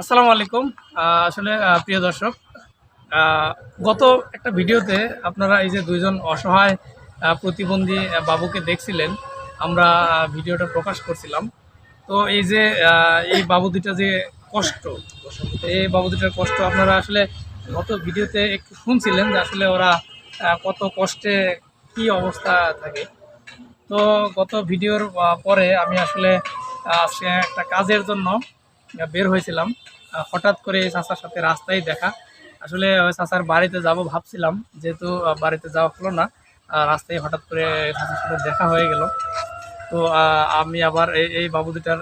আসসালামু আলাইকুম। আসলে প্রিয় দর্শক গত একটা ভিডিওতে আপনারা এই যে দুইজন অসহায় প্রতিবন্ধী বাবুকে দেখছিলেন, আমরা ভিডিওটা প্রকাশ করছিলাম। তো এই যে এই বাবু দুটা যে কষ্ট, এই বাবু দুটার কষ্ট আপনারা আসলে গত ভিডিওতে একটু শুনছিলেন যে আসলে ওরা কত কষ্টে কি অবস্থা থাকে। তো গত ভিডিওর পরে আমি আসলে একটা কাজের জন্য বের হয়েছিলাম। হঠাৎ করে এই চাচার সাথে রাস্তায় দেখা। আসলে ওই চাচার বাড়িতে যাব ভাবছিলাম যেহেতু বাড়িতে যাওয়া হলো না রাস্তায় হঠাৎ করে চাচার সাথে দেখা হয়ে গেল। তো আমি আবার এই এই বাবু দুটার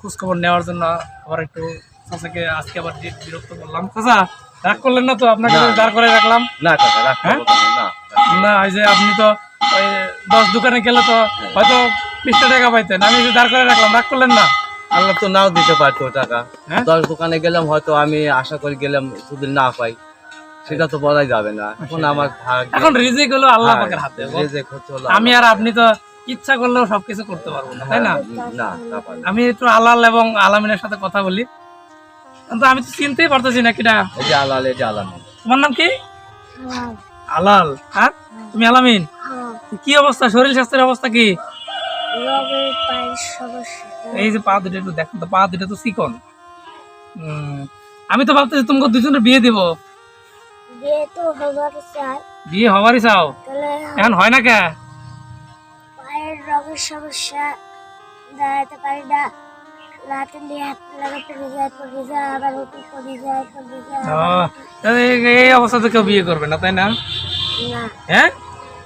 খোঁজখবর নেওয়ার জন্য আবার একটু চাচাকে আজকে আবার বিরক্ত করলাম। চাচা রাগ করলেন না তো? আপনাকে। দাঁড় করে রাখলাম? না হ্যাঁ? না, না না ওই যে আপনি তো ওই দশ দোকানে গেলে তো হয়তো বিশটা টাকা পাইতেন। আমি যে দাঁড় করে রাখলাম রাগ করলেন না? আল্লাহ তো নাও দিতে পারতো টাকা। হ্যাঁ? দশ দোকানে গেলাম হয়তো আমি আশা করে গেলাম যদি না পাই সেটা তো বলাই যাবে না। এখন আমার ভাগ্য এখন রিজিক হলো আল্লাহ হ্যাঁ, পাকের হাতে রেজেক হচ্ছে হলো আমি আর আপনি তো ইচ্ছা করলেও সবকিছু করতে পারব না তাই না? না না। আমি একটু আলাল এবং আলামিনের সাথে কথা বলি। কিন্তু আমি তো চিনতেই পারতেছি না কিটা। এই যে আলাল এই যে আলামিন। তোমার নাম কি? আলাল। আর? তুমি আলামিন? কি অবস্থা? শরীর স্বাস্থ্যের অবস্থা কি? রবের পায়ের সমস্যা। এই যে পা দুটো একটু দেখো তো পা দুটো তো চিকন। আমি তো ভাবতেছি তোমাকে দুজনের বিয়ে দিব। বিয়ে তো হবার চাই। বিয়ে হবারই চাও? এখন হয় না কে? পায়ের সমস্যা দাঁড়াতে পারি না। এই- অবস্থাতে কেউ বিয়ে করবে না তাই না? হ্যাঁ?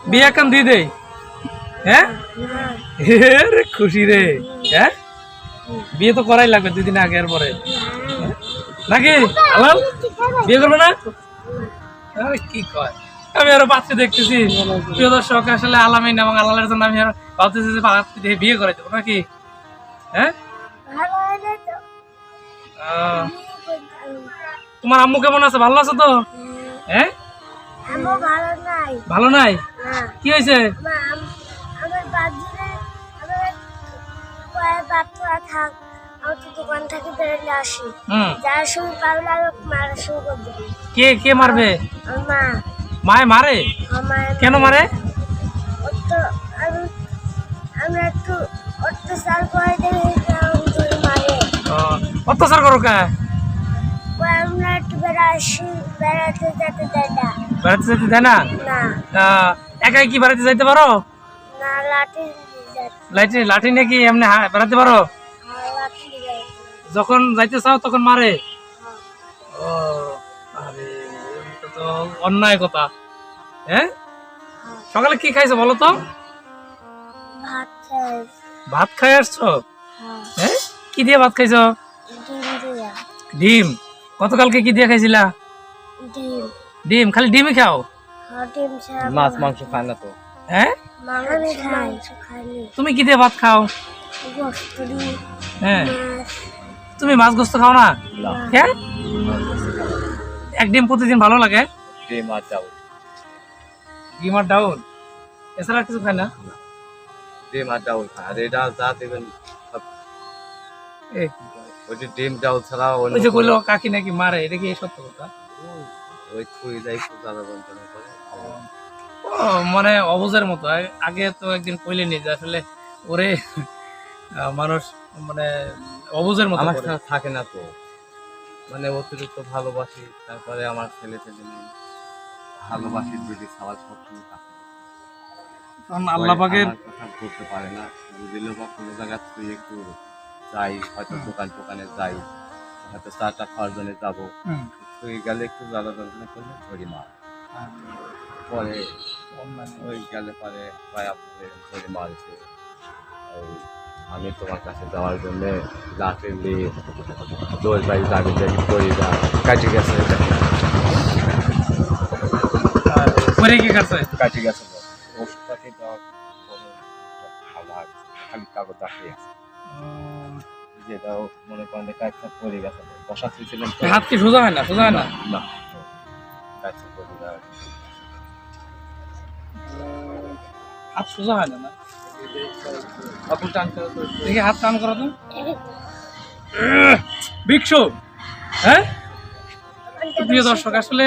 বিয়ে এখন দিয়ে দেই। হ্যাঁ? খুশি রে। হ্যাঁ? বিয়ে তো করাই লাগবে দুই দিন আগে পরে। নাকি? আলাল বিয়ে করবে না? কি কয়? আমি আরও পাত্রী দেখতেছি। প্রিয় দর্শক, আসলে আলামিন এবং আলালের জন্য আমি আরও ভাবতেছি যে পাত্রী দিয়ে বিয়ে করে দেবো নাকি? হ্যাঁ? তোমার আম্মু কেমন আছে? ভালো আছে তো? হ্যাঁ? ভালো নাই? কি হয়েছে? থাক আমি তো দোকান থেকে বেরোলে আসি। হুম। যার সময় পারলে আমি মারা শুরু কে কে মারবে? মা। মায় মারে? কেন মারে? আমি একটু অত্যাচার করে অত্যাচার করো কে? আমরা একটু বেড়াতে যেতে দেয় না। বেড়াতে যেতে দেয় না? না। আহ, একাই কি বেড়াতে যাইতে পারো? না লাঠি লাঠি লাঠি নিয়ে কি এমনি বেড়াতে পারো? যখন যাইতে চাও তখন মারে। ও আরে তো অন্যায় কথা। হ্যাঁ? সকালে কি খাইছো বলো তো? ভাত খাই ভাত খাই আসছো? হ্যাঁ। হ্যাঁ? কি দিয়ে ভাত খাইছো? ডিম গতকালকে কি দিয়ে খাইছিলা? ডিম। ডিম? খালি ডিমই খাও? হ্যাঁ মাছ মাংস খায় না তো। হ্যাঁ? খাই তুমি কি দিয়ে ভাত খাও? হ্যাঁ। তুমি মাছ গোস্ত খাও না? হ্যাঁ এক ডিম প্রতিদিন ভালো লাগে? ডিম আর চাউল ডিম আর ডাউল? এছাড়া কিছু খায় না? ডিম আর চাউল খায় আর এটা যা দেবেন ওই যে ডিম চাউল ছাড়া অন্য ওই যে কইলো কাকি নাকি মারে এটা কি সত্য কথা? ওই করে। মানে অবুজের মতো। আগে- তো একদিন কইলেনি যে আসলে ওরে মানুষ মানে অবুজের মতো আমার করে। সাথে থাকে না তো। মানে অতিরিক্ত ভালোবাসি তারপরে আমার ছেলে ছেলে নেই ভালোবাসি দিদি সবার সবসময় থাকে কারণ আল্লাহ পাকের আমার কথা বলতে পারে না। দিলে বা কোনো জায়গা তুই একটু যাই হয়তো দোকান টোকানে যাই হয়তো চাটা খাওয়ার জন্য যাব। হুম, তুই গেলে একটু জ্বালা যন্ত্রণা করলে ধরি মার। পরে ওই গেলে পরে পায়া ধরে মারছে। ওই আমি তোমার কাছে যাওয়ার জন্য নিয়ে দোষ বাড়ি দাবি দাবি করি না। কাটি গেছে করে কি করছে? কাটি গেছে ওষুধ পাতি দেওয়ার ভালো খালি কাগজ আছে। যেটাও মনে করেন যে কাজটা পড়ে গেছে। বসা ছিলেন হাত কি সোজা হয় না? সোজা হয় না? না কাজটা পড়ে যায় হাত সোজা হয় না? আপনি টান করে তো দেখি হাত টান করো তো। ভিক্ষু হ্যাঁ? প্রিয় দর্শক আসলে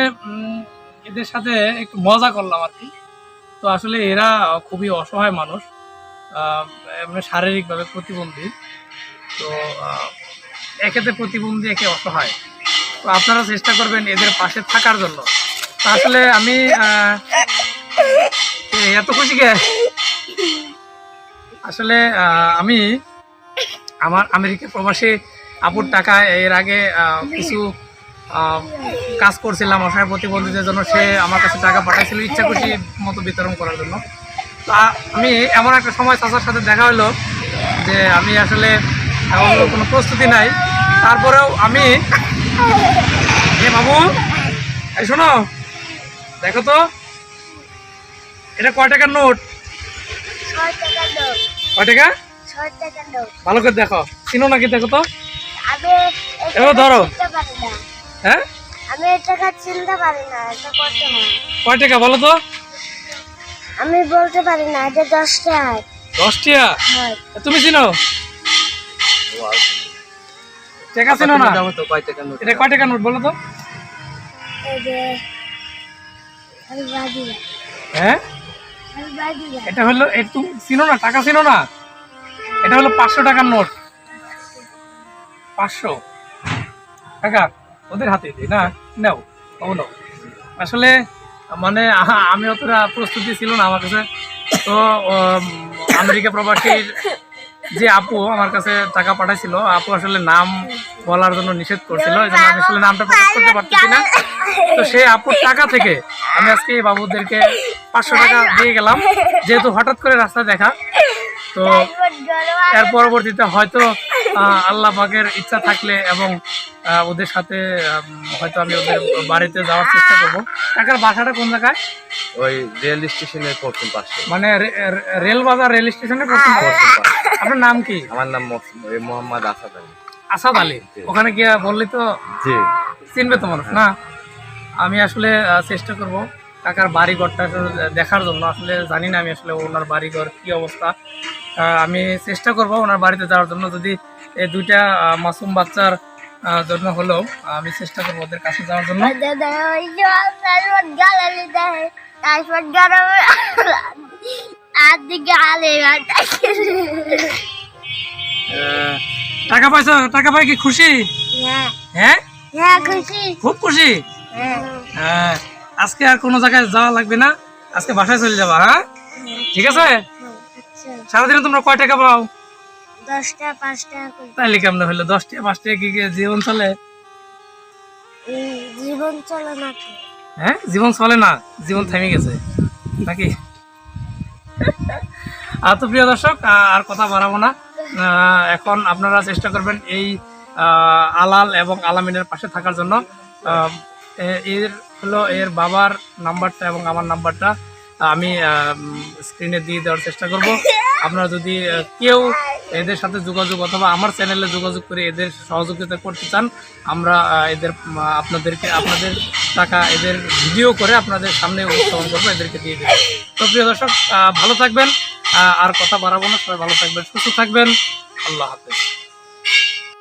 এদের সাথে একটু মজা করলাম আর কি। তো আসলে এরা খুবই অসহায় মানুষ শারীরিকভাবে প্রতিবন্ধী। তো একেতে প্রতিবন্ধী একে অসহায়। তো আপনারা চেষ্টা করবেন এদের পাশে থাকার জন্য। তো আসলে আমি এত খুশি কে? আসলে আমি আমার আমেরিকা প্রবাসী আপুর টাকা এর আগে কিছু কাজ করছিলাম, অসহায় প্রতিবন্ধীদের জন্য। সে আমার কাছে টাকা পাঠাইছিল ইচ্ছা খুশি মতো বিতরণ করার জন্য। তো আমি এমন একটা সময় চাচার সাথে দেখা হলো যে আমি আসলে অন্য কোনো প্রস্তুতি নাই। তারপরেও আমি এ বাবু, এই শোনো, দেখো তো, এটা কয় টাকার নোট। কয় টাকা? ছয় টাকা দাও ভালো করে দেখো। চিনো নাকি দেখো তো? এবার ধরো। হ্যাঁ? আমি টাকা চিনতে পারি না এটা কত কয় টাকা বলো তো? আমি বলতে পারি না এটা দশ টাকা দশ টাকা তুমি চিনো? টাকা চিনো না? এটা কয় টাকা নোট বলো তো? হ্যাঁ? এটা হলো, এ তুমি চিনো না? টাকা চিনো না? এটা হলো পাঁচশো টাকার নোট। পাঁচশো। টাকা ওদের হাতে দিই না? নাও ও নাও। আসলে মানে আমি অতটা প্রস্তুতি ছিল না আমার কাছে। তো আমেরিকা প্রবাসীর যে আপু আমার কাছে টাকা পাঠাইছিল, আপু আসলে নাম বলার জন্য নিষেধ করছিল আমি আসলে নামটা প্রকাশ করতে পারতেছি না। তো সেই আপুর টাকা থেকে আমি আজকে এই বাবুদেরকে পাঁচশো টাকা দিয়ে গেলাম। যেহেতু হঠাৎ করে রাস্তায় দেখা তো এর পরবর্তীতে হয়তো আল্লাহ পাকের ইচ্ছা থাকলে এবং ওদের সাথে হয়তো আমি ওদের বাড়িতে যাওয়ার চেষ্টা করব। কাকার বাসাটা কোন জায়গায়? ওই রেল স্টেশনের পশ্চিম পাশে। মানে রেল বাজার রেল স্টেশনে পশ্চিম পাশে। আপনার নাম কি? আমার নাম মোহাম্মদ আসাদ আলী। আসাদ আলী? ওখানে গিয়ে বললি তো জি। চিনবে তো মানুষ না? আমি আসলে চেষ্টা করব। কাকার বাড়ি ঘরটা একটু দেখার জন্য। আসলে জানি না আমি আসলে ওনার বাড়ি ঘর কী অবস্থা। আমি চেষ্টা করব ওনার বাড়িতে যাওয়ার জন্য। যদি এই দুইটা মাসুম বাচ্চার জন্য হলেও আমি চেষ্টা করব ওদের কাছে যাওয়ার জন্য। টাকা পয়সা টাকা পাই কি খুশি? হ্যাঁ। হ্যাঁ? হ্যাঁ খুশি। খুব খুশি? হ্যাঁ। আজকে আর কোনো জায়গায় যাওয়া লাগবে না। আজকে বাসায় চলে যাবা হ্যাঁ? ঠিক আছে? সারাদিনে তোমরা কয় টাকা পাও? তাইলে কেমন হইল দশটা পাঁচটা কি কি জীবন চলে? জীবন চলে না হ্যাঁ? জীবন চলে না? জীবন থেমে গেছে। নাকি? আর তো প্রিয় দর্শক আর কথা বাড়াবো না। এখন আপনারা চেষ্টা করবেন এই আলাল এবং আলামিনের পাশে থাকার জন্য। এর হলো এর বাবার নাম্বারটা এবং আমার নাম্বারটা। আমি স্ক্রিনে দিয়ে দেওয়ার চেষ্টা করব। আপনারা যদি কেউ এদের সাথে যোগাযোগ অথবা আমার চ্যানেলে যোগাযোগ করে এদের সহযোগিতা করতে চান, আমরা এদের আপনাদেরকে, আপনাদের টাকা, এদের ভিডিও করে আপনাদের সামনে উপস্থাপন করব, এদেরকে দিয়ে দেবো। তো প্রিয় দর্শক ভালো থাকবেন। আর কথা বাড়াবো না। সবাই ভালো থাকবেন, সুস্থ থাকবেন। আল্লাহ হাফেজ।